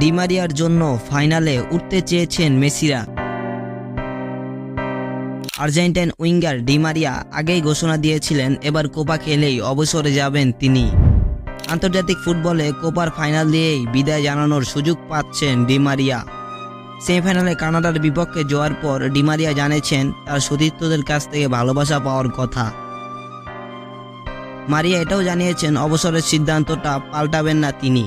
ডিমারিয়ার জন্য ফাইনালে উঠতে চেয়েছেন মেসিরা। আর্জেন্টাইন উইঙ্গার ডিমারিয়া আগেই ঘোষণা দিয়েছিলেন, এবার কোপা খেলেই অবসরে যাবেন তিনি। আন্তর্জাতিক ফুটবলে কোপার ফাইনাল দিয়েই বিদায় জানানোর সুযোগ পাচ্ছেন ডিমারিয়া সেমিফাইনালে কানাডার বিপক্ষে জয়ের পর ডিমারিয়া জানিয়েছেন, তার সতীর্থদের কাছ থেকে ভালোবাসা পাওয়ার কথা। মারিয়া এটাও জানিয়েছেন, অবসরের সিদ্ধান্তটা পাল্টাবেন না তিনি।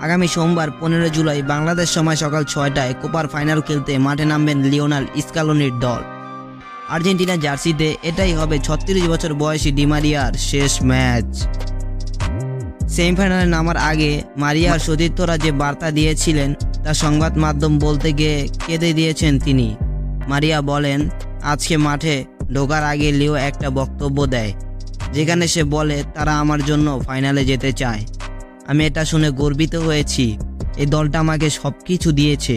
আগামী সোমবার পনেরো জুলাই বাংলাদেশ সময় সকাল ছয়টায় কোপার ফাইনাল খেলতে মাঠে নামবেন লিওনাল ইস্কালোনির দল। আর্জেন্টিনা জার্সিতে এটাই হবে ছত্রিশ বছর বয়সী ডিমারিয়ার শেষ ম্যাচ। সেমিফাইনালে নামার আগে মারিয়ার সতীর্থরা যে বার্তা দিয়েছিলেন, তা সংবাদ মাধ্যম বলতে গিয়ে কেঁদে দিয়েছেন তিনি। মারিয়া বলেন, আজকে মাঠে ঢোকার আগে লিও একটা বক্তব্য দেয়। যেখানে সে বলে, তারা আমার জন্য ফাইনালে যেতে চায়। আমি এটা শুনে গর্বিত হয়েছি। এই দলটা আমাকে সব কিছু দিয়েছে।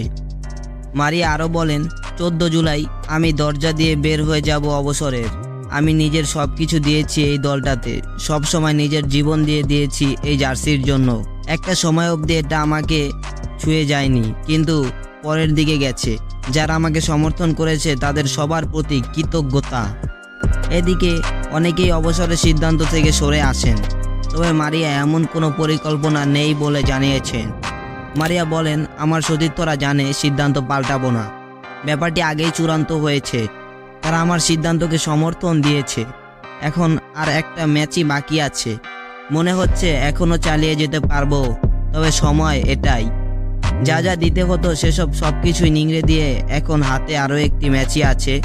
মারিয়া আরও বলেন, চোদ্দ জুলাই আমি দরজা দিয়ে বের হয়ে যাব অবসরের। আমি নিজের সব কিছু দিয়েছি এই দলটাতে। সব সময় নিজের জীবন দিয়ে দিয়েছি এই জার্সির জন্য। একটা সময় অবধি এটা আমাকে ছুঁয়ে যায়নি, কিন্তু পরের দিকে গেছে। যারা আমাকে সমর্থন করেছে তাদের সবার প্রতি কৃতজ্ঞতা। এদিকে অনেকেই অবসরের সিদ্ধান্ত থেকে সরে আসেন। তবে মারিয়া এমন কোনো পরিকল্পনা নেই বলে জানিয়েছেন। মারিয়া বলেন, আমার সতীর্থরা জানে সিদ্ধান্ত পাল্টাবো না। ব্যাপারটি আগেই চূড়ান্ত হয়েছে। তারা আমার সিদ্ধান্তকে সমর্থন দিয়েছে। এখন আর একটা ম্যাচই বাকি আছে। মনে হচ্ছে এখনও চালিয়ে যেতে পারব, তবে সময় এটাই। যা যা দিতে হতো সেসব সব কিছুই নিংড়ে দিয়ে এখন হাতে আরও একটি ম্যাচই আছে।